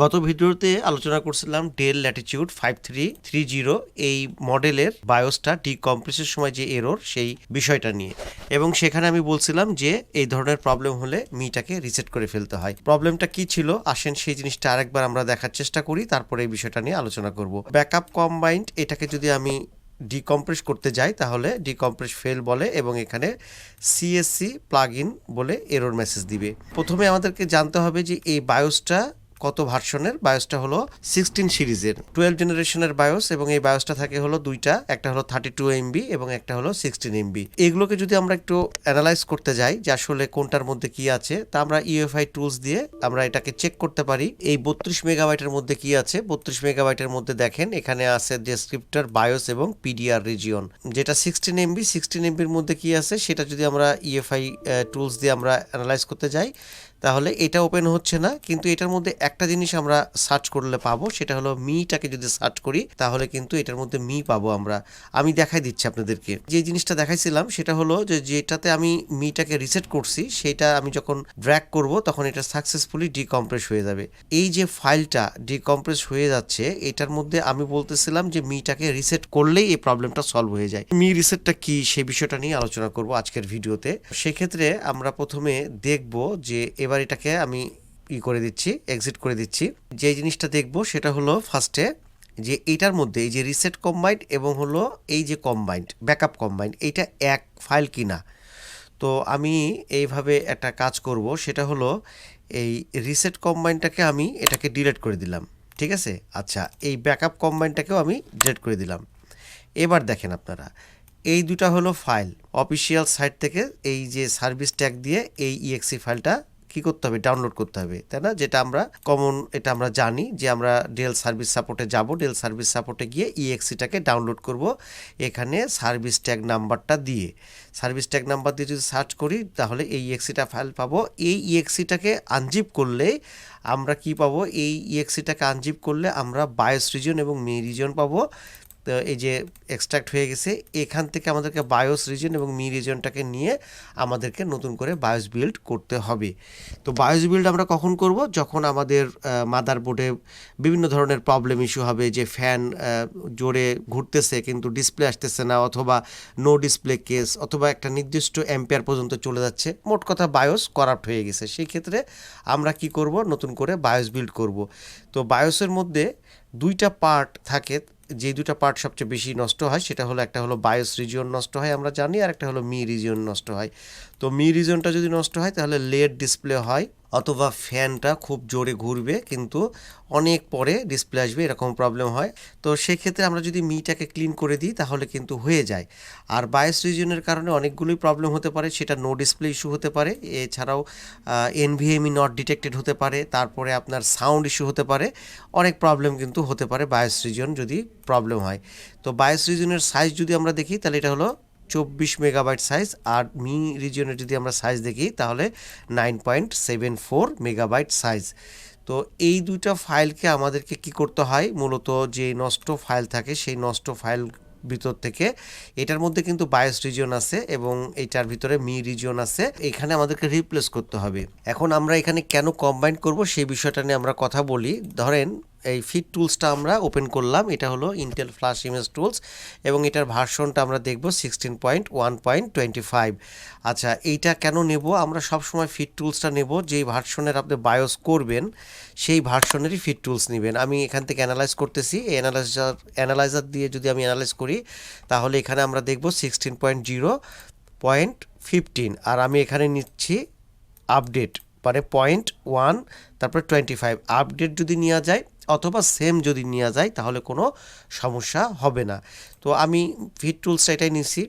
গত ভিডিওতে আলোচনা করছিলাম Dell Latitude five three three zero এই মডেলের বায়োসটা ডিকম্প্রেসের সময় যে এরর সেই বিষয়টা নিয়ে। এবং সেখানে আমি বলছিলাম যে এই ধরনের প্রবলেম হলে মিটাকে রিসেট করে ফেলতে হয়। প্রবলেমটা কি ছিল? আসেন সেই জিনিসটা আরেকবার আমরা দেখার চেষ্টা করি, তারপরে এই বিষয়টা নিয়ে আলোচনা করব। ব্যাকআপ কম্বাইন্ড এটাকে যদি আমি ডিকম্প্রেস করতে যাই, তাহলে ডিকম্প্রেস ফেল বলে এবং এখানে সিএসসি প্লাগ ইন বলে এরর মেসেজ দিবে। প্রথমে আমাদেরকে জানতে হবে যে এই বায়োসটা কত ভার্সনের? বায়োসটা হলো সিক্সটিন সিরিজের। টুয়েলভ জেনারেশনের বায়োস এবং এই বায়োসটা থাকে হলো দুইটা, একটা হলো থার্টি টু এমবি এবং একটা হলো সিক্সটিন এমবি এগুলোকে যদি আমরা একটু অ্যানালাইজ করতে যাই যে আসলে কোনটার মধ্যে কি আছে, তা আমরা ইউএফআই টুলস দিয়ে আমরা এটাকে চেক করতে পারি। এই বত্রিশ মেগাবাইটের মধ্যে কি আছে? বত্রিশ মেগাবাইটের মধ্যে দেখেন, এখানে আছে ডেসক্রিপ্টর বায়োস এবং পিডিআর রিজিয়ন যেটা সিক্সটিন এমবি সিক্সটিন এমবির মধ্যে কি আছে, সেটা যদি আমরা ইউএফআই টুলস দিয়ে আমরা অ্যানালাইজ করতে যাই তাহলে এটা ওপেন হচ্ছে না, কিন্তু এটার মধ্যে একটা জিনিস আমরা সার্চ করলে পাবো, সেটা হলো মিটাকে যদি সার্চ করি, তাহলে কিন্তু এটার মধ্যে মি পাবো আমরা। আমি দেখাই দিচ্ছি আপনাদেরকে। যে জিনিসটা দেখাইছিলাম, সেটা হলো যে যেটাতে আমি মিটাকে রিসেট করছি, সেটা আমি যখন ড্র্যাগ করব, তখন এটা সাকসেসফুলি ডিকম্প্রেস হয়ে যাবে। এই যে ফাইলটা ডিকম্প্রেস হয়ে যাচ্ছে, এটার মধ্যে আমি বলতেছিলাম যে মিটাকে রিসেট করলেই এই প্রবলেমটা সলভ হয়ে যায়। মি রিসেটটা কি সেই বিষয়টা নিয়ে আলোচনা করব আজকের ভিডিওতে। সেক্ষেত্রে আমরা প্রথমে দেখব যে এবার এটাকে আমি ই করে দিচ্ছি এক্সিট করে দিচ্ছি। যে জিনিসটা দেখব সেটা হলো ফার্স্টে যে এইটার মধ্যে এই যে রিসেট কম্বাইন্ড এবং হলো এই যে কম্বাইন্ড ব্যাকআপ কম্বাইন্ড এইটা এক ফাইল কিনা। তো আমি এইভাবে একটা কাজ করব, সেটা হলো এই রিসেট কম্বাইনটাকে আমি এটাকে ডিলিট করে দিলাম, ঠিক আছে? আচ্ছা এই ব্যাকআপ কম্বাইনটাকেও আমি ডিলেট করে দিলাম। এবার দেখেন আপনারা, এই দুটা হলো ফাইল অফিসিয়াল সাইট থেকে এই যে সার্ভিস ট্যাগ দিয়ে এই ইএক্সি ফাইলটা কি করতে হবে? ডাউনলোড করতে হবে, তাই না? যেটা আমরা কমন এটা আমরা জানি যে আমরা ডেল সার্ভিস সাপোর্টে যাব ডেল সার্ভিস সাপোর্টে গিয়ে ইএক্সিটাকে ডাউনলোড করব। এখানে সার্ভিস ট্যাগ নাম্বারটা দিয়ে সার্ভিস ট্যাগ নাম্বার দিয়ে যদি সার্চ করি, তাহলে এই ইএক্সিটা ফাইল পাবো। এই ইএক্সিটাকে আনজিপ করলে আমরা কি পাবো? এই ইএক্সিটাকে আনজিপ করলে আমরা বায়োস রিজন এবং মি রিজন পাবো। তো এই যে এক্সট্রাক্ট হয়ে গেছে, এখান থেকে আমাদেরকে বায়োস রিজন এবং মি রিজনটাকে নিয়ে আমাদেরকে নতুন করে বায়োস বিল্ড করতে হবে। তো বায়োস বিল্ড আমরা কখন করব? যখন আমাদের মাদার বোর্ডে বিভিন্ন ধরনের প্রবলেম ইস্যু হবে, যে ফ্যান জোরে ঘুরতেছে কিন্তু ডিসপ্লে আসতেছে না অথবা নো ডিসপ্লে কেস অথবা একটা নির্দিষ্ট অ্যাম্পিয়ার পর্যন্ত চলে যাচ্ছে, মোট কথা বায়োস করাপ্ট হয়ে গেছে। সেই ক্ষেত্রে আমরা কি করব? নতুন করে বায়োস বিল্ড করব। তো বায়োসের মধ্যে দুইটা পার্ট থাকে যে দুটা পার্ট সবচেয়ে বেশি নষ্ট হয়, সেটা হলো একটা হলো বায়োস রিজিয়ন নষ্ট হয়, আমরা জানি, আর একটা হলো মি রিজিয়ন নষ্ট হয়। তো মি রিজনটা যদি নষ্ট হয়, তাহলে লেট ডিসপ্লে হয়, অথবা ফ্যানটা খুব জোরে ঘুরবে, কিন্তু অনেক পরে ডিসপ্লে আসবে, এরকম প্রবলেম হয়। তো সেক্ষেত্রে আমরা যদি মিটাকে ক্লিন করে দিই, তাহলে কিন্তু হয়ে যায়। আর বায়োস রিজনের কারণে অনেকগুলোই প্রবলেম হতে পারে, সেটা নো ডিসপ্লে ইস্যু হতে পারে। এছাড়াও এনভিএমই নট ডিটেক্টেড হতে পারে, তারপরে আপনার সাউন্ড ইস্যু হতে পারে। অনেক প্রবলেম কিন্তু হতে পারে বায়োস রিজন যদি প্রবলেম হয়। তো বায়োস রিজনের সাইজ যদি আমরা দেখি, তাহলে এটা হলো চব্বিশ মেগাবাইট সাইজ আর মি রিজিয়নের যদি আমরা সাইজ দেখি, তাহলে nine point seven four megabyte size তো এই দুইটা ফাইলকে আমাদেরকে কি করতে হয়? মূলত যে নষ্ট ফাইল থাকে, সেই নষ্ট ফাইল ভিতর থেকে এটার মধ্যে কিন্তু বায়োস রিজিয়ন আছে এবং এইটার ভিতরে মি রিজিয়ন আছে। এখানে আমাদেরকে রিপ্লেস করতে হবে। এখন আমরা এখানে কেন কম্বাইন করব, সেই বিষয়টা নিয়ে আমরা কথা বলি। ধরেন এই ফিট টুলসটা আমরা ওপেন করলাম। এটা হলো ইন্টেল ফ্লাশ ইমেজ টুলস এবং এটার ভার্সনটা আমরা দেখব sixteen point one point twenty five আচ্ছা এইটা কেন নেব? আমরা সবসময় ফিট টুলসটা নেব। যেই ভার্সনের আপনি বায়োস করবেন, সেই ভার্সনেরই ফিট টুলস নেবেন। আমি এখান থেকে অ্যানালাইজ করতেছি। এই অ্যানালাইজার অ্যানালাইজার দিয়ে যদি আমি অ্যানালাইজ করি, তাহলে এখানে আমরা দেখব sixteen point zero point fifteen আর আমি এখানে নিচ্ছি আপডেট মানে পয়েন্ট ওয়ান তারপরে টোয়েন্টি ফাইভ আপডেট যদি নেওয়া যায় অথবা সেম যদি নেওয়া যায়, তাহলে কোনো সমস্যা হবে না। তো আমি ফিট টুলসটা এটাই নিচ্ছি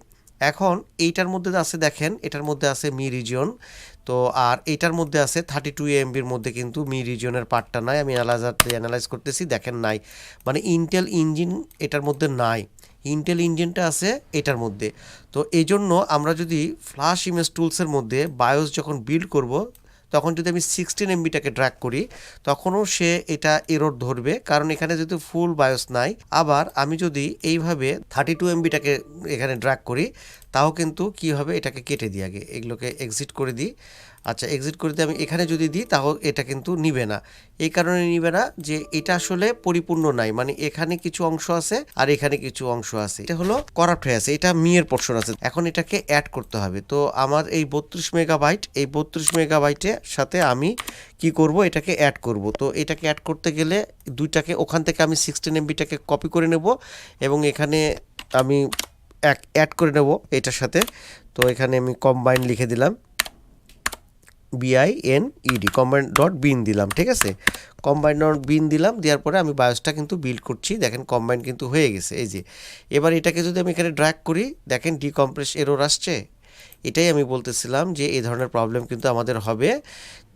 এখন এইটার মধ্যে আছে দেখেন, এটার মধ্যে আছে মি রিজিয়ন তো আর এইটার মধ্যে আছে থার্টি টু এমবির মধ্যে কিন্তু মি রিজিয়নের পার্টটা নাই। আমি অ্যানালাইজার অ্যানালাইজ করতেছি, দেখেন নাই। মানে ইন্টেল ইঞ্জিন এটার মধ্যে নাই। ইন্টেল ইঞ্জিনটা আছে এটার মধ্যে। তো এই জন্য আমরা যদি ফ্লাশ ইমেজ টুলসের মধ্যে বায়োস যখন বিল্ড করব তখন যদি আমি সিক্সটিন এমবিটাকে ড্র্যাক করি, তখনও সে এটা এরর ধরবে। কারণ এখানে যেহেতু ফুল বায়োস নাই, আবার আমি যদি এইভাবে থার্টি টু এমবিটাকে এখানে ড্র্যাক করি, তাও কিন্তু কী হবে? এটাকে কেটে দিই আগে। এগুলোকে এক্সিট করে দিই। আচ্ছা এক্সিট করে দিয়ে আমি এখানে যদি দিই, তাহলে এটা কিন্তু নিবে না। এই কারণে নিবে না যে এটা আসলে পরিপূর্ণ নাই মানে এখানে কিছু অংশ আছে আর এখানে কিছু অংশ আছে। এটা হলো করাপ্ট হয়ে আছে, এটা মিয়ের পোর্শন আছে। এখন এটাকে অ্যাড করতে হবে। তো আমার এই বত্রিশ মেগাবাইট এই বত্রিশ মেগাবাইটের সাথে আমি কি করব? এটাকে অ্যাড করব। তো এটাকে অ্যাড করতে গেলে দুইটাকে, ওখান থেকে আমি সিক্সটিন এমবিটাকে কপি করে নেব এবং এখানে আমি এক অ্যাড করে নেব এটার সাথে। তো এখানে আমি কম্বাইন লিখে দিলাম। B I N E D combine dot bin দিলাম, ঠিক আছে? কম্বাইন ডট বিন দিলাম, দেওয়ার পরে আমি বায়োসটা কিন্তু বিল্ড করছি, দেখেন কম্বাইন কিন্তু হয়ে গেছে, এই যে। এবার এটাকে যদি আমি এখানে ড্র্যাগ করি, দেখেন ডিকম্প্রেস এরোর আসছে? এটাই আমি বলতেছিলাম যে এই ধরনের প্রবলেম কিন্তু আমাদের হবে।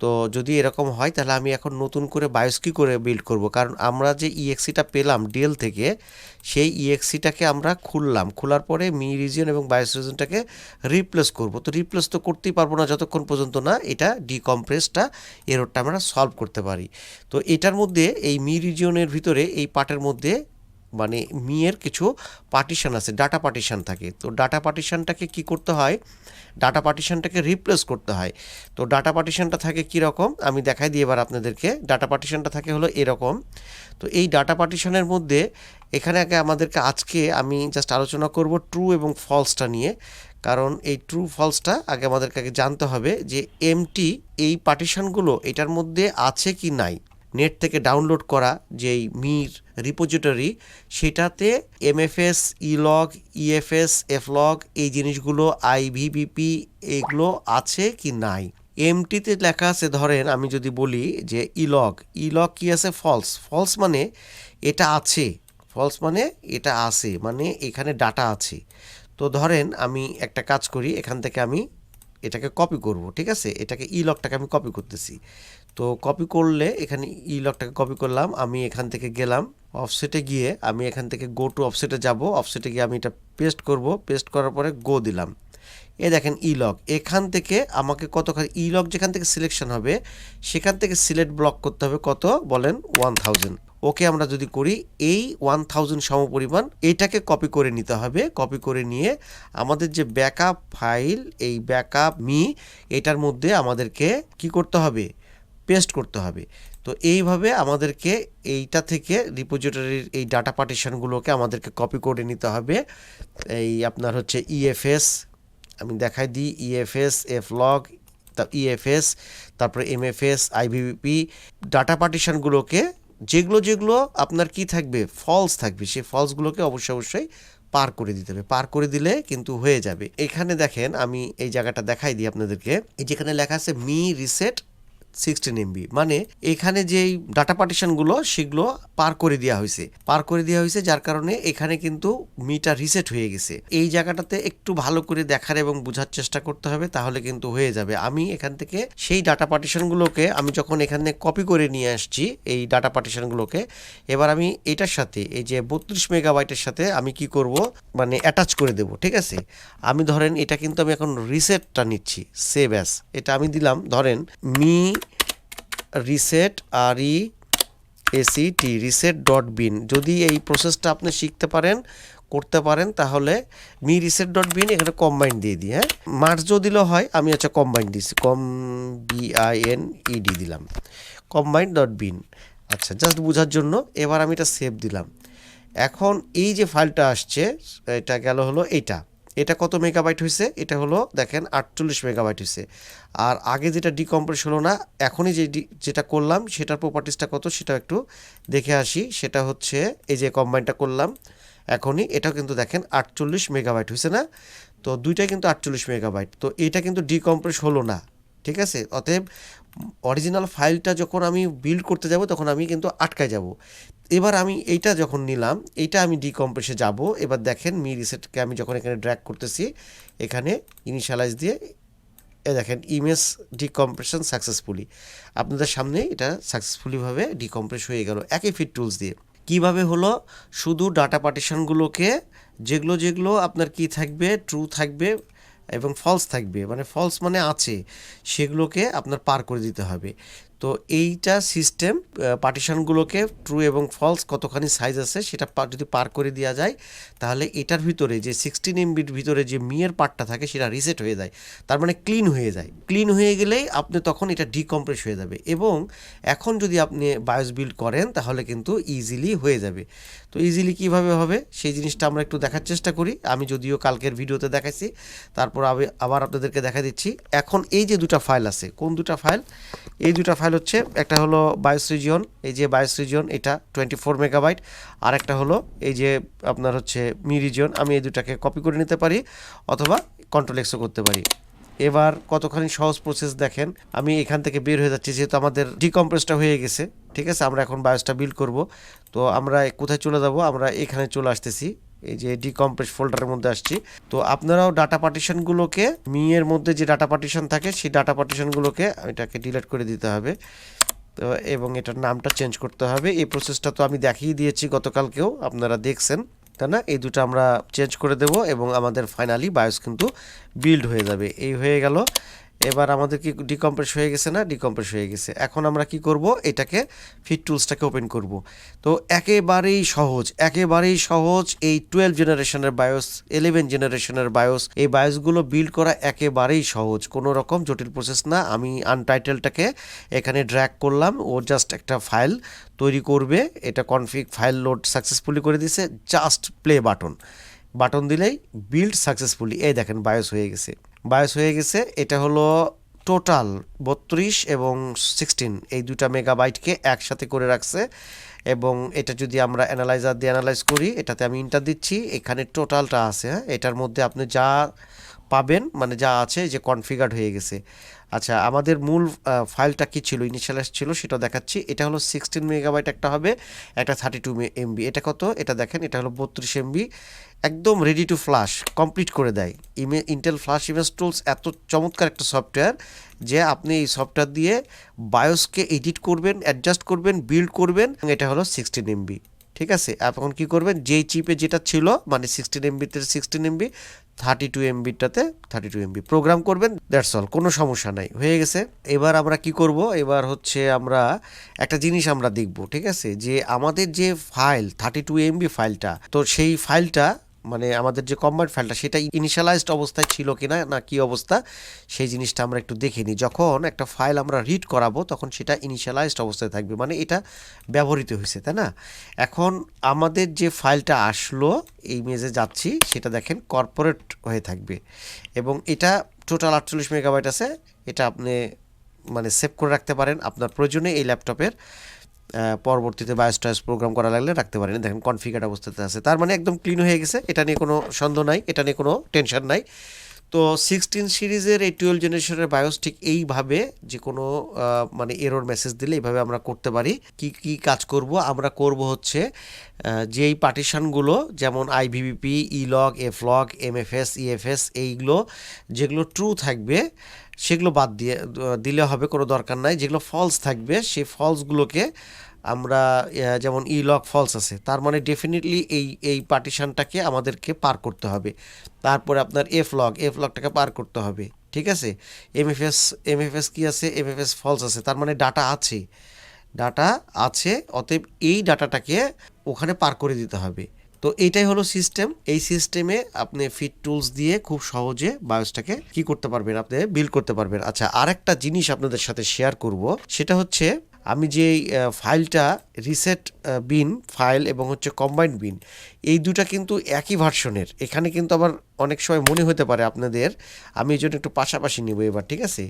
তো যদি এরকম হয়, তাহলে আমি এখন নতুন করে বায়োস কী করে বিল্ড করব। কারণ আমরা যে ইএক্সিটা পেলাম ডেল থেকে, সেই ইএক্সিটাকে আমরা খুললাম। খোলার পরে মি রিজিয়ন এবং বায়োস রিজিয়নটাকে রিপ্লেস করব। তো রিপ্লেস তো করতেই পারব না যতক্ষণ পর্যন্ত না এটা ডিকম্প্রেসটা এররটা আমরা সলভ করতে পারি। তো এটার মধ্যে, এই মি রিজিয়নের ভিতরে, এই পার্টের মধ্যে মানে মিয়ের কিছু পার্টিশন আছে ডাটা পার্টিশন থাকে। তো ডাটা পার্টিশনটাকে কি করতে হয়? ডাটা পার্টিশনটাকে রিপ্লেস করতে হয়। তো ডাটা পার্টিশনটা থাকে কীরকম আমি দেখাই দিই এবার আপনাদেরকে। ডাটা পার্টিশনটা থাকে হলো এরকম। তো এই ডাটা পার্টিশনের মধ্যে এখানে আগে আমাদেরকে আজকে আমি জাস্ট আলোচনা করব ট্রু এবং ফলসটা নিয়ে। কারণ এই ট্রু ফলসটা আগে আমাদেরকে আগে জানতে হবে যে এমটি এই পার্টিশনগুলো এটার মধ্যে আছে কি নাই। নেট থেকে ডাউনলোড করা যেই মির রিপোজিটরি, সেটাতে এমএফএস, ইলগ, ইএফএস, এফলগ এই জিনিসগুলো আইভিবিপি এগুলো আছে কি নাই? এমটিতে লেখা আছে, ধরেন আমি যদি বলি যে ইলগ ইলগ কি আছে? ফলস। ফলস মানে এটা আছে। ফলস মানে এটা আছে মানে এখানে ডাটা আছে। তো ধরেন আমি একটা কাজ করি, এখান থেকে আমি এটাকে কপি করব, ঠিক আছে? এটাকে ই লকটাকে আমি কপি করতেছি। তো কপি করলে এখানে ই লকটাকে কপি করলাম, আমি এখান থেকে গেলাম অফসেটে গিয়ে আমি এখান থেকে গো টু অফসেটে যাব অফসেটে গিয়ে আমি এটা পেস্ট করব পেস্ট করার পরে গো দিলাম। এ দেখেন ই লক এখান থেকে আমাকে কতখানি ই লক যেখান থেকে সিলেকশন হবে, সেখান থেকে সিলেক্ট ব্লক করতে হবে কত? বলেন ওয়ান থাউজেন্ড ওকে আমরা যদি করি, এই ওয়ান থাউজেন্ড সমপরিমাণ, এটাকে কপি করে নিতে হবে কপি করে নিয়ে আমাদের যে ব্যাকআপ ফাইল এই ব্যাকআপ মি এটার মধ্যে আমাদেরকে কি করতে হবে? পেস্ট করতে হবে। তো এইভাবে আমাদেরকে এইটা থেকে রিপোজিটরির এই ডাটা পার্টিশনগুলোকে আমাদেরকে কপি করে নিতে হবে। এই আপনার হচ্ছে ইএফএস আমি দেখাই দিই E EFS F log EFS তারপরে এমএফএস আইভিপি ডাটা পার্টিশনগুলোকে যেগুলো যেগুলো আপনার কি থাকবে ফলস থাকবে, সেই ফলসগুলোকে অবশ্যই অবশ্যই পার করে দিতে হবে। পার করে দিলে কিন্তু হয়ে যাবে। এখানে দেখেন, আমি এই জায়গাটা দেখাই দিই আপনাদেরকে। এই যেখানে লেখা আছে, মি রিসেট সিক্সটিন এমবি মানে এখানে যেই ডাটা পার্টিশনগুলো সেগুলো পার করে দেওয়া হয়েছে। পার করে দেওয়া হয়েছে যার কারণে এখানে কিন্তু মিটা রিসেট হয়ে গেছে। এই জায়গাটাতে একটু ভালো করে দেখার এবং বোঝার চেষ্টা করতে হবে, তাহলে কিন্তু হয়ে যাবে। আমি এখান থেকে সেই ডাটা পার্টিশনগুলোকে আমি যখন এখানে কপি করে নিয়ে আসছি এই ডাটা পার্টিশনগুলোকে এবার আমি এটার সাথে, এই যে বত্রিশ মেগাবাইটের সাথে আমি কি করব? মানে অ্যাটাচ করে দেব, ঠিক আছে? আমি ধরেন, এটা কিন্তু আমি এখন রিসেটটা নিচ্ছি সেভ অ্যাস এটা আমি দিলাম, ধরেন মি রিসেট আর E ACT reset dot bin যদি এই প্রসেসটা আপনি শিখতে পারেন, করতে পারেন, তাহলে মি রিসেট ডট বিন এখানে কম্বাইন দিয়ে দিই হ্যাঁ? মার্জও দিলেও হয়, আমি হচ্ছে কম্বাইন দিছি কম বিআইএন ইডি দিলাম। কম্বাইন ডট বিন আচ্ছা জাস্ট বোঝার জন্য এবার আমি এটা সেভ দিলাম। এখন এই যে ফাইলটা আসছে, এটা গেল হলো এইটা। এটা কত মেগাবাইট হয়েছে এটা হলো, দেখেন, আটচল্লিশ মেগাবাইট হয়েছে আর আগে যেটা ডিকম্প্রেস হলো না, এখনই যে যেটা করলাম, সেটার প্রপার্টিসটা কত সেটা একটু দেখে আসি। সেটা হচ্ছে, এই যে কম্বাইনটা করলাম, এখনই এটাও কিন্তু দেখেন, আটচল্লিশ মেগাবাইট হয়েছে না? তো দুইটাই কিন্তু আটচল্লিশ মেগাবাইট তো এটা কিন্তু ডিকম্প্রেস হলো না, ঠিক আছে? অতএব অরিজিনাল ফাইলটা যখন আমি বিল্ড করতে যাব, তখন আমি কিন্তু আটকায় যাব। এবার আমি এইটা যখন নিলাম, এইটা আমি ডিকম্প্রেসে যাব। এবার দেখেন মি রিসেটকে আমি যখন এখানে ড্র্যাক করতেছি, এখানে ইনিশিয়ালাইজ দিয়ে এ দেখেন ইমেজ ডিকম্প্রেশন সাকসেসফুলি আপনাদের সামনে এটা সাকসেসফুলিভাবে ডিকম্প্রেস হয়ে গেল, একই ফিট টুলস দিয়ে। কীভাবে হলো? শুধু ডাটা পার্টিশনগুলোকে যেগুলো যেগুলো আপনার কি থাকবে ট্রু থাকবে এবং ফলস থাকবে মানে ফলস মানে আছে, সেগুলোকে আপনার পার করে দিতে হবে। তো এইটা সিস্টেম পার্টিশনগুলোকে ট্রু এবং ফলস কতখানি সাইজ আছে সেটা যদি পার করে দেওয়া যায়, তাহলে এটার ভিতরে যে সিক্সটিন এমবির ভিতরে যে মিয়ের পার্টটা থাকে সেটা রিসেট হয়ে যায়। তার মানে ক্লিন হয়ে যায়। ক্লিন হয়ে গেলেই আপনি তখন এটা ডিকম্প্রেস হয়ে যাবে এবং এখন যদি আপনি বায়োস বিল্ড করেন, তাহলে কিন্তু ইজিলি হয়ে যাবে। তো ইজিলি কীভাবে হবে? সেই জিনিসটা আমরা একটু দেখার চেষ্টা করি। আমি যদিও কালকের ভিডিওতে দেখাইছি, তারপর আবে- আবার আপনাদেরকে দেখা দিচ্ছি। এখন এই যে দুটা ফাইল আছে, কোন দুটা ফাইল এই দুটা ফাইল হচ্ছে, একটা হলো বায়োস রিজিয়ন এই যে বায়োস রিজিয়ন এটা টোয়েন্টি ফোর মেগাবাইট আর একটা হলো এই যে আপনার হচ্ছে মি রিজিয়ন আমি এই দুটাকে কপি করে নিতে পারি, অথবা কন্ট্রোল এক্সও করতে পারি। এবার কতখানি সহজ প্রসেস দেখেন, আমি এখান থেকে বের হয়ে যাচ্ছি, যেহেতু আমাদের ডিকম্প্রেসটা হয়ে গেছে। ঠিক আছে, আমরা এখন বায়োসটা বিল্ড করব। তো আমরা কোথায় চলে যাব? আমরা এখানে চলে আসতেছি। এই যে ডিকম্প্রেস ফোল্ডারের মধ্যে আসছি। তো আপনারাও ডাটা পার্টিশনগুলোকে মিয়ের মধ্যে যে ডাটা পার্টিশন থাকে, সেই ডাটা পার্টিশনগুলোকে এটাকে ডিলিট করে দিতে হবে। তো এবং এটার নামটা চেঞ্জ করতে হবে। এই প্রসেসটা তো আমি দেখিয়ে দিয়েছি গতকালকেও, আপনারা দেখছেন, তাই না? এই দুটো আমরা চেঞ্জ করে দেব এবং আমাদের ফাইনালি বায়োস কিন্তু বিল্ড হয়ে যাবে। এই হয়ে গেল। এবার আমাদের কি ডিকম্প্রেস হয়ে গেছে না? ডিকম্প্রেস হয়ে গেছে। এখন আমরা কি করব? এটাকে ফিট টুলসটাকে ওপেন করব। তো একেবারেই সহজ একেবারেই সহজ এই টুয়েলভ জেনারেশনের বায়োস ইলেভেন জেনারেশনের বায়োস এই বায়োসগুলো বিল্ড করা একেবারেই সহজ। কোনো রকম জটিল প্রসেস না। আমি আনটাইটেলটাকে এখানে ড্র্যাক করলাম। ও জাস্ট একটা ফাইল তৈরি করবে। এটা কনফিগ ফাইল লোড সাকসেসফুলি করে দিছে। জাস্ট প্লে বাটন বাটন দিলেই বিল্ড সাকসেসফুলি এই দেখেন বায়োস হয়ে গেছে। বায়োস হয়ে গেছে। এটা হলো টোটাল বত্রিশ এবং সিক্সটিন। এই দুটা মেগাবাইটকে একসাথে করে রাখছে এবং এটা যদি আমরা অ্যানালাইজার দিয়ে অ্যানালাইজ করি, এটাতে আমি ইন্টার দিচ্ছি। এখানে টোটালটা আছে হ্যাঁ? এটার মধ্যে আপনি যা পাবেন মানে যা আছে যে কনফিগার্ড হয়ে গেছে। আচ্ছা আমাদের মূল ফাইলটা কি ছিল ইনিশিয়ালাইজ ছিল সেটা দেখাচ্ছি। এটা হলো সিক্সটিন মেগাবাইট একটা হবে, একটা থার্টি টু এমবি এটা কত? এটা দেখেন, এটা হলো বত্রিশ এমবি একদম রেডি টু ফ্লাশ কমপ্লিট করে দেয়। ইমে ইন্টেল ফ্লাশ ইমেজ টুলস এত চমৎকার একটা সফটওয়্যার যে আপনি এই সফটওয়্যার দিয়ে বায়োসকে এডিট করবেন অ্যাডজাস্ট করবেন বিল্ড করবেন এটা হলো সিক্সটিন এমবি ঠিক আছে? এখন কি করবেন? যেই চিপে যেটা ছিল মানে সিক্সটিন এমবিতে সিক্সটিন এমবি থার্টি টু এমবিটাতে থার্টি টু এমবি প্রোগ্রাম করবেন, দ্যাটস অল, কোনো সমস্যা নাই। হয়ে গেছে। এবার আমরা কি করব? এবার হচ্ছে আমরা একটা জিনিস আমরা দেখব, ঠিক আছে? যে আমাদের যে ফাইল, থার্টি টু এমবি ফাইলটা, তো সেই ফাইলটা মানে আমাদের যে কম্বাইন্ড ফাইলটা সেটা ইনিশিয়ালাইজড অবস্থায় ছিল কিনা না কি অবস্থা, সেই জিনিসটা আমরা একটু দেখে নিই। যখন একটা ফাইল আমরা রিড করাবো, তখন সেটা ইনিশিয়ালাইজড অবস্থায় থাকবে। মানে এটা ব্যবহৃত হয়েছে, তাই না? এখন আমাদের যে ফাইলটা আসলো, এই মেজে যাচ্ছি, সেটা দেখেন কর্পোরেট হয়ে থাকবে। এবং এটা টোটাল আটচল্লিশ মেগাবাইট আছে। এটা আপনি মানে সেভ করে রাখতে পারেন আপনার প্রয়োজনে এই ল্যাপটপের পরবর্তীতে বায়োস্টাস প্রোগ্রাম করা লাগলে রাখতে পারেন। দেখেন কনফিগার অবস্থাতে আছে। তার মানে একদম ক্লিন হয়ে গেছে। এটা নিয়ে কোনো সন্দেহ নাই, এটা নিয়ে কোনো টেনশন নাই। তো সিক্সটিন সিরিজের এই টুয়েলভ জেনারেশনের বায়োস ঠিক এইভাবে যে কোনো মানে এরোর মেসেজ দিলে এইভাবে আমরা করতে পারি। কি কি কাজ করব? আমরা করব হচ্ছে যেই পার্টিশনগুলো যেমন আইভিবিপি ইলগ এফলগ এমএফএস ইএফএস এইগুলো, যেগুলো ট্রু থাকবে সেগুলো বাদ দিয়ে, দিলে হবে, কোনো দরকার নাই। যেগুলো ফলস থাকবে, সেই ফলসগুলোকে আমরা যেমন ই লক ফলস আছে, তার মানে ডেফিনেটলি এই এই পার্টিশানটাকে আমাদেরকে পার করতে হবে। তারপরে আপনার এফ লগ এফ লগটাকে পার করতে হবে, ঠিক আছে? এমএফএস এমএফএস কি আছে? এমএফএস ফলস আছে, তার মানে ডাটা আছে। ডাটা আছে, অতএব এই ডাটাটাকে ওখানে পার করে দিতে হবে। তো এইটাই হলো সিস্টেম এই সিস্টেমে আপনি ফিট টুলস দিয়ে খুব সহজে বায়োসটাকে কি করতে পারবেন? আপনি বিল্ড করতে পারবেন। আচ্ছা আরেকটা জিনিস আপনাদের সাথে শেয়ার করব, সেটা হচ্ছে আমি যে ফাইলটা রিসেট বিন ফাইল এবং হচ্ছে কম্বাইন্ড বিন এই দুটা কিন্তু একই ভার্সনের এখানে কিন্তু আবার অনেক সময় মনে হতে পারে আপনাদের, আমি এই জন্য একটু পাশাপাশি নেব এবার, ঠিক আছে?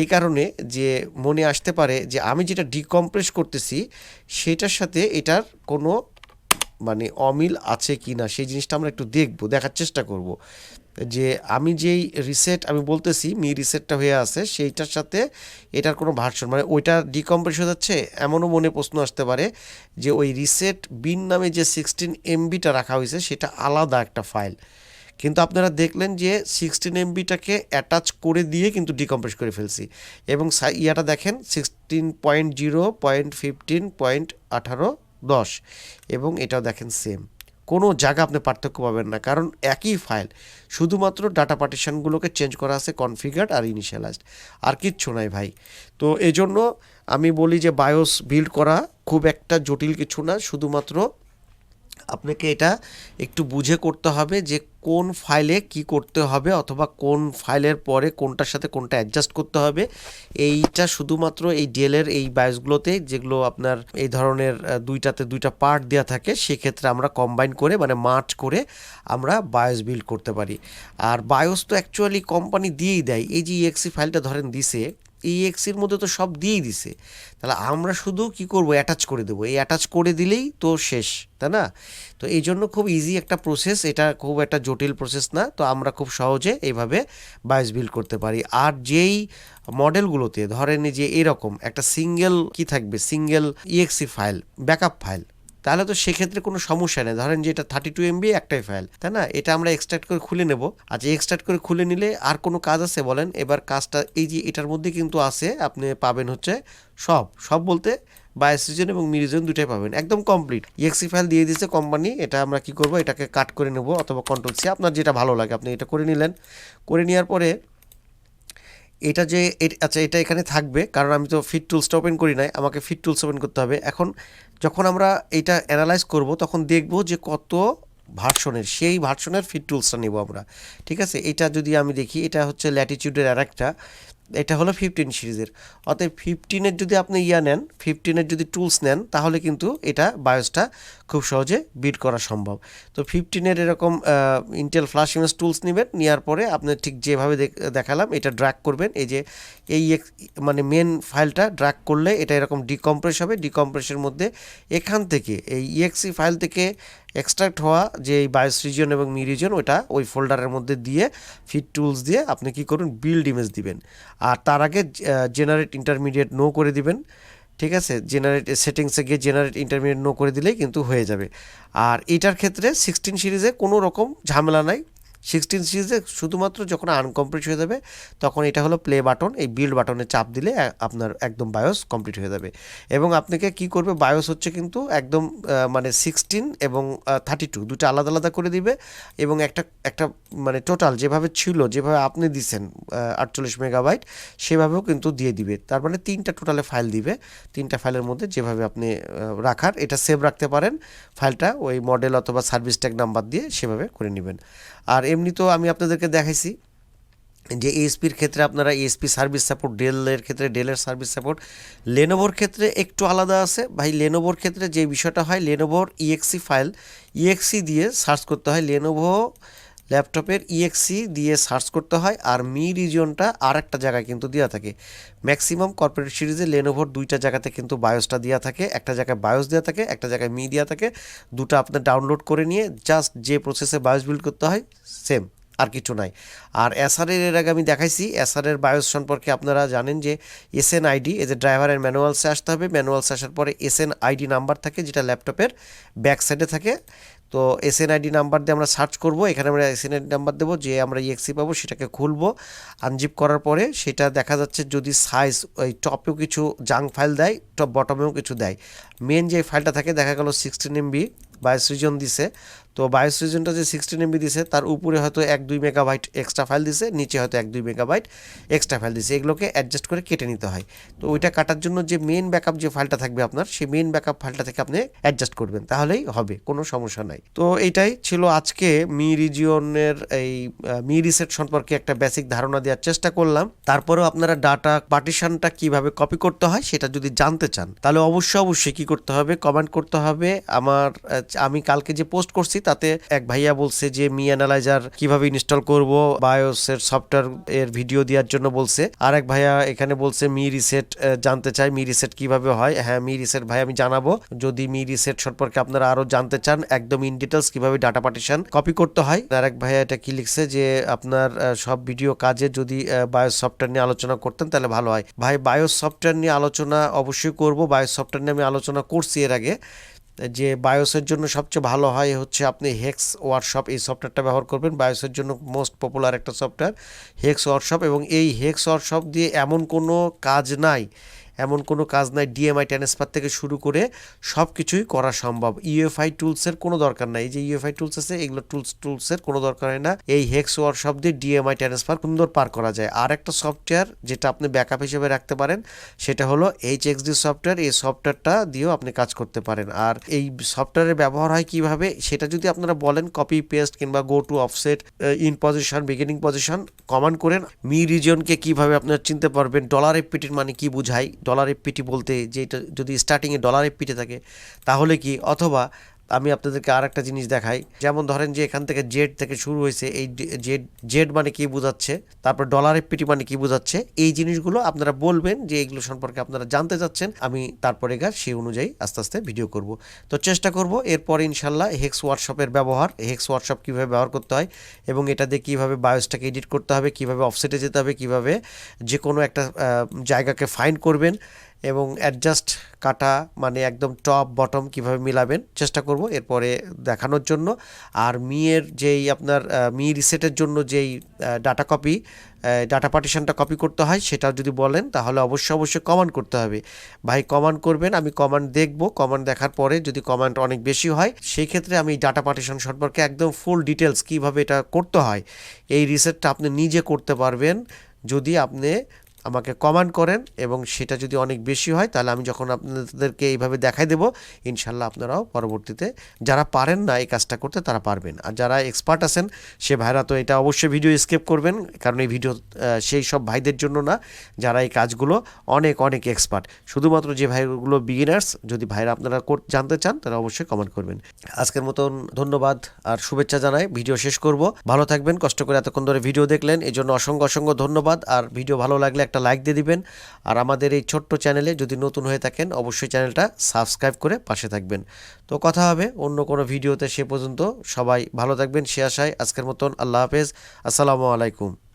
এই কারণে যে মনে আসতে পারে যে আমি যেটা ডিকম্প্রেস করতেছি, সেটার সাথে এটার কোনো মানে অমিল আছে কি না সেই জিনিসটা আমরা একটু দেখব, দেখার চেষ্টা করব। যে আমি যেই রিসেট আমি বলতেছি, মি রিসেটটা হয়ে আছে, সেইটার সাথে এটার কোনো ভার্সন মানে ওইটা ডিকম্প্রেস হয়ে যাচ্ছে, এমনও মনে প্রশ্ন আসতে পারে যে ওই রিসেট বিন নামে যে সিক্সটিন এমবিটা রাখা হয়েছে, সেটা আলাদা একটা ফাইল কিন্তু আপনারা দেখলেন যে সিক্সটিন এমবিটাকে অ্যাটাচ করে দিয়ে কিন্তু ডিকম্প্রেস করে ফেলছি। এবং ইয়াটা দেখেন sixteen point zero point fifteen point আঠারো দশ। এবং এটাও দেখেন সেম কোনো জায়গা আপনি পার্থক্য পাবেন না, কারণ একই ফাইল শুধুমাত্র ডাটা পার্টিশানগুলোকে চেঞ্জ করা আছে কনফিগার্ড আর ইনিশিয়ালাইজড আর কিচ্ছু নাই ভাই। তো এজন্য আমি বলি যে বায়োস বিল্ড করা খুব একটা জটিল কিছু না, শুধুমাত্র আপনাকে এটা একটু বুঝে করতে হবে যে কোন ফাইলে কি করতে হবে অথবা কোন ফাইলের পরে কোনটার সাথে কোনটা অ্যাডজাস্ট করতে হবে। এইটা শুধুমাত্র এই ডেলের এই বায়োসগুলোতে যেগুলো আপনার এই ধরনের দুইটাতে দুইটা পার্ট দেওয়া থাকে, সেক্ষেত্রে আমরা কম্বাইন করে মানে মার্চ করে আমরা বায়োস বিল্ড করতে পারি। আর বায়োস তো অ্যাকচুয়ালি কোম্পানি দিয়েই দেয়। এই যে ইএক্সি ফাইলটা ধরেন দিছে এই এক্সির মধ্যে তো সব দিয়েই দিছে। তাহলে আমরা শুধু কি করব? অ্যাটাচ করে দেবো। এই অ্যাটাচ করে দিলেই তো শেষ, তাই না? তো এই জন্য খুব ইজি একটা প্রসেস এটা খুব একটা জটিল প্রসেস না। তো আমরা খুব সহজে এইভাবে বায়োস বিল্ড করতে পারি। আর যেই মডেলগুলোতে ধরেন যে এরকম একটা সিঙ্গেল কি থাকবে? Single EXE file backup file তাহলে তো সেক্ষেত্রে কোনো সমস্যা নেই। ধরেন যে এটা থার্টি টু এমবি একটাই ফাইল তাই না? এটা আমরা এক্সট্রাক্ট করে খুলে নেব। আচ্ছা এক্সট্রাক্ট করে খুলে নিলে আর কোনো কাজ আছে বলেন? এবার কাজটা এই যে এটার মধ্যে কিন্তু আছে, আপনি পাবেন হচ্ছে সব। সব বলতে বায়োসিজন এবং মিরিজন দুটাই পাবেন। একদম কমপ্লিট ইএক্সি ফাইল দিয়ে দিয়েছে কোম্পানি এটা আমরা কি করব? এটাকে কাট করে নেব অথবা কন্ট্রোল সি আপনার যেটা ভালো লাগে, আপনি এটা করে নিলেন। করে নেওয়ার পরে এটা যে আচ্ছা এটা এখানে থাকবে, কারণ আমি তো ফিট টুলসটা ওপেন করি নাই, আমাকে ফিট টুলস ওপেন করতে হবে। এখন যখন আমরা এটা অ্যানালাইজ করব, তখন দেখব যে কত ভার্সনের, সেই ভার্সনের ফিট টুলসটা নেব আমরা। ঠিক আছে? এটা যদি আমি দেখি, এটা হচ্ছে ল্যাটিচিউডের আর একটা। এটা হলো ফিফটিন সিরিজের। অতএব ফিফটিনের যদি আপনি ইয়া নেন ফিফটিনের যদি টুলস নেন, তাহলে কিন্তু এটা বায়োসটা খুব সহজে বিট করা সম্ভব। তো ফিফটিনের এরকম ইন্টেল ফ্লাশ ইমেজ টুলস নেবেন নেওয়ার পরে আপনি ঠিক যেভাবে দেখ- দেখালাম, এটা ড্র্যাগ করবেন। এই যে এই মানে মেন ফাইলটা ড্র্যাগ করলে এটা এরকম ডিকম্প্রেস হবে। ডিকম্প্রেসের মধ্যে এখান থেকে, এই ইএক্সি ফাইল থেকে এক্সট্রাক্ট হওয়া যে এই বায়োস রিজন এবং মি রিজন ওটা ওই ফোল্ডারের মধ্যে দিয়ে ফিট টুলস দিয়ে আপনি কি করুন বিল্ড ইমেজ দিবেন। আর তার আগে জেনারেট ইন্টারমিডিয়েট নো করে দিবেন, ঠিক আছে? জেনারেট সেটিংসে গিয়ে জেনারেট ইন্টারমিডিয়েট নো করে দিলেই কিন্তু হয়ে যাবে। আর এটার ক্ষেত্রে সিক্সটিন সিরিজে কোনো রকম ঝামেলা নাই। সিক্সটিন সিরিজে শুধুমাত্র যখন আনকমপ্লিট হয়ে যাবে, তখন এটা হলো প্লে বাটন এই বিল্ড বাটনে চাপ দিলে আপনার একদম বায়োস কমপ্লিট হয়ে যাবে। এবং আপনাকে কি করবে বায়োস হচ্ছে কিন্তু একদম মানে সিক্সটিন এবং থার্টি টু দুটো আলাদা আলাদা করে দিবে এবং একটা একটা মানে টোটাল যেভাবে ছিল, যেভাবে আপনি দিছেন আটচল্লিশ মেগাবাইট সেভাবেও কিন্তু দিয়ে দিবে। তার মানে তিনটা টোটালে ফাইল দিবে, তিনটা ফাইলের মধ্যে যেভাবে আপনি রাখার, এটা সেভ রাখতে পারেন ফাইলটা ওই মডেল অথবা সার্ভিস ট্যাগ নাম্বার দিয়ে সেভাবে করে নেবেন। আর এমনি তো আমি আপনাদেরকে দেখাইছি যে এসপির ক্ষেত্রে আপনারা এসপি সার্ভিস সাপোর্ট ডেলের ক্ষেত্রে ডেলের সার্ভিস সাপোর্ট লেনোভোর ক্ষেত্রে একটু আলাদা আছে। ভাই লেনোভোর ক্ষেত্রে যে বিষয়টা হয় লেনোভোর ইএক্সি ফাইল ইএক্সি দিয়ে সার্চ করতে হয়। লেনোভো ল্যাপটপের ইএক্সি দিয়ে সার্চ করতে হয় আর মি রিজিয়নটা আর একটা জায়গায় কিন্তু দেওয়া থাকে। ম্যাক্সিমাম কর্পোরেট সিরিজে লেনোভোর দুইটা জায়গাতে কিন্তু বায়োসটা দেওয়া থাকে। একটা জায়গায় বায়োস দেওয়া থাকে, একটা জায়গায় মি দেওয়া থাকে। দুটো আপনার ডাউনলোড করে নিয়ে জাস্ট যে প্রসেসে বায়োস বিল্ড করতে হয় সেম আর কিছু নাই। আর এসআরের এর আগে আমি দেখাইছি এসআরের বায়োস সম্পর্কে আপনারা জানেন যে এসএন আইডি এই যে ড্রাইভারের ম্যানুয়ালসে আসতে হবে। ম্যানুয়ালসে আসার পরে এসএন আইডি নাম্বার থাকে, যেটা ল্যাপটপের ব্যাক সাইডে থাকে। তো এসএনআইডি নাম্বার দিয়ে আমরা সার্চ করব। এখানে আমরা এসএনআইডি নাম্বার দেবো, যে আমরা ইএক্সি পাবো সেটাকে খুলবো। আনজিপ করার পরে সেটা দেখা যাচ্ছে যদি সাইজ ওই টপেও কিছু জাং ফাইল দেয় টপ বটমেও কিছু দেয়। মেন যে ফাইলটা থাকে, দেখা গেল সিক্সটিন এমবি বা রিজন দিছে। তো বায়োস রিজনটা যে সিক্সটিন এমবি দিছে, তার উপরে হয়তো এক দুই মেগাবাইট এক্সট্রা ফাইল দিছে, নিচে হয়তো এক দুই মেগাবাইট এক্সট্রা ফাইল দিছে। এগুলোকে অ্যাডজাস্ট করে কেটে নিতে হয়। তো ওইটা কাটার জন্য যে মেন ব্যাকআপ যে ফাইলটা থাকবে আপনার, সেই মেন ব্যাকআপ ফাইলটা থেকে আপনি অ্যাডজাস্ট করবেন। তাহলেই হবে, কোনো সমস্যা নাই। তো এইটাই ছিল আজকে মি রিজিয়নের এই মি রিসেট সম্পর্কে একটা বেসিক ধারণা দেওয়ার চেষ্টা করলাম। তারপরেও আপনারা ডাটা পার্টিশনটা কীভাবে কপি করতে হয়, সেটা যদি জানতে চান, তাহলে অবশ্যই অবশ্যই কি করতে হবে কমেন্ট করতে হবে। আমার আমি কালকে যে পোস্ট করছি তাতে এক ভাইয়া বলছে যে, মি অ্যানালাইজার কীভাবে ইনস্টল করব? বায়োসের সফটওয়্যার এর ভিডিও দেওয়ার জন্য বলছে। আর এক ভাইয়া এখানে বলছে, মি রিসেট জানতে চাই মি রিসেট কীভাবে হয়? হ্যাঁ মি রিসেট ভাই, আমি জানাব। যদি মি রিসেট সম্পর্কে আপনারা আরও জানতে চান, একদম ইন ডিটেলস কীভাবে ডাটা পার্টিশন কপি করতে হয়। আর এক ভাইয়া এটা কি লিখছে যে, আপনার সব ভিডিও কাজে যদি বায়োস সফটওয়্যার নিয়ে আলোচনা করতেন তাহলে ভালো হয়। ভাই বায়োস সফটওয়্যার নিয়ে আলোচনা অবশ্যই করব। বায়োস সফটওয়্যার নিয়ে আমি আলোচনা করছি এর আগে। যে বায়োসের জন্য সবচেয়ে ভালো হয় হচ্ছে আপনি হেক্স ওয়ার্কশপ এই সফটওয়্যারটা ব্যবহার করবেন। বায়োসের জন্য মোস্ট পপুলার একটা সফটওয়্যার হেক্স ওয়ার্কশপ এবং এই হেক্স ওয়ার্কশপ দিয়ে এমন কোনো কাজ নাই। এমন কোনো কাজ নাই ডিএমআই ট্রান্সফার থেকে শুরু করে সব কিছুই করা সম্ভব। ইউএফআই টুলসের কোনো দরকার নাই। যে ইউএফআই টুলস আছে, এগুলো টুলস টুলসের কোনো দরকার হয় না। এই হেক্স ওয়ার্কশপ দিয়ে ডিএমআই ট্রান্সফার সুন্দর পার করা যায়। আর একটা সফটওয়্যার যেটা আপনি ব্যাকআপ হিসেবে রাখতে পারেন, সেটা হলো এইচ এক্সডি সফটওয়্যার এই সফটওয়্যারটা দিয়েও আপনি কাজ করতে পারেন। আর এই সফটওয়্যারের ব্যবহার হয় কীভাবে, সেটা যদি আপনারা বলেন কপি পেস্ট কিংবা go to offset in position beginning position command করেন। মি রিজিয়নকে কীভাবে আপনারা চিনতে পারবেন ডলার এফপিটির মানে কি বুঝায় ডলার এফপিটি বলতে যে এটা যদি স্টার্টিংয়ে ডলার এফপিটি থাকে তাহলে কি? অথবা আমি আপনাদেরকে আর একটা জিনিস দেখাই। যেমন ধরেন যে এখান থেকে জেড থেকে শুরু হয়েছে, এই জেড জেড মানে কি বোঝাচ্ছে? তারপর ডলার এফপিটি মানে কি বোঝাচ্ছে? এই জিনিসগুলো আপনারা বলবেন যে এগুলো সম্পর্কে আপনারা জানতে চাচ্ছেন। আমি তারপরে গা সেই অনুযায়ী আস্তে আস্তে ভিডিও করব। তো চেষ্টা করব, এরপরে ইনশাল্লাহ হেক্স হোয়াটসঅ্যাপের ব্যবহার হেক্স হোয়াটসঅ্যাপ কীভাবে ব্যবহার করতে হয় এবং এটা দিয়ে কীভাবে বায়োসটাকে এডিট করতে হবে, কীভাবে অফসেটে যেতে হবে, কীভাবে যে কোনো একটা জায়গাকে ফাইন করবেন। এবং অ্যাডজাস্ট কাটা মানে একদম টপ বটম কীভাবে মিলাবেন চেষ্টা করব এরপরে দেখানোর জন্য। আর মিয়ের যেই আপনার মি রিসেটের জন্য যেই ডাটা কপি ডাটা পার্টিশনটা কপি করতে হয় সেটা যদি বলেন তাহলে অবশ্যই অবশ্যই কমান্ড করতে হবে। ভাই কমান্ড করবেন, আমি কমান্ড দেখব কমান্ড দেখার পরে যদি কমান্ড অনেক বেশি হয় সেই ক্ষেত্রে আমি ডাটা পার্টিশন সম্পর্কে একদম ফুল ডিটেলস কীভাবে এটা করতে হয়, এই রিসেটটা আপনি নিজে করতে পারবেন। যদি আপনি আমাকে কমান্ড করেন এবং সেটা যদি অনেক বেশি হয়, তাহলে আমি যখন আপনাদেরকে এইভাবে দেখাই দেব ইনশাল্লাহ আপনারাও পরবর্তীতে যারা পারেন না এই কাজটা করতে, তারা পারবেন। আর যারা এক্সপার্ট আছেন, সে ভাইরা তো এটা অবশ্যই ভিডিও স্কেপ করবেন, কারণ এই ভিডিও সেই সব ভাইদের জন্য না, যারা এই কাজগুলো অনেক অনেক এক্সপার্ট শুধুমাত্র যে ভাইগুলো বিগিনার্স যদি ভাইরা আপনারা জানতে চান, তারা অবশ্যই কমেন্ট করবেন। আজকের মতন ধন্যবাদ আর শুভেচ্ছা জানাই। ভিডিও শেষ করব। ভালো থাকবেন, কষ্ট করে এতক্ষণ ধরে ভিডিও দেখলেন এই জন্য অসংখ্য অসংখ্য ধন্যবাদ। আর ভিডিও ভালো লাগলে একটা লাইক দিয়ে দিবেন। আর আমাদের এই ছোট্ট চ্যানেলে যদি নতুন হয়ে থাকেন, অবশ্যই চ্যানেলটা সাবস্ক্রাইব করে পাশে থাকবেন। তো কথা হবে অন্য কোনো ভিডিওতে সে পর্যন্ত সবাই ভালো থাকবেন, সে আশায় আজকের মতন আল্লাহ হাফেজ। আসসালামু আলাইকুম।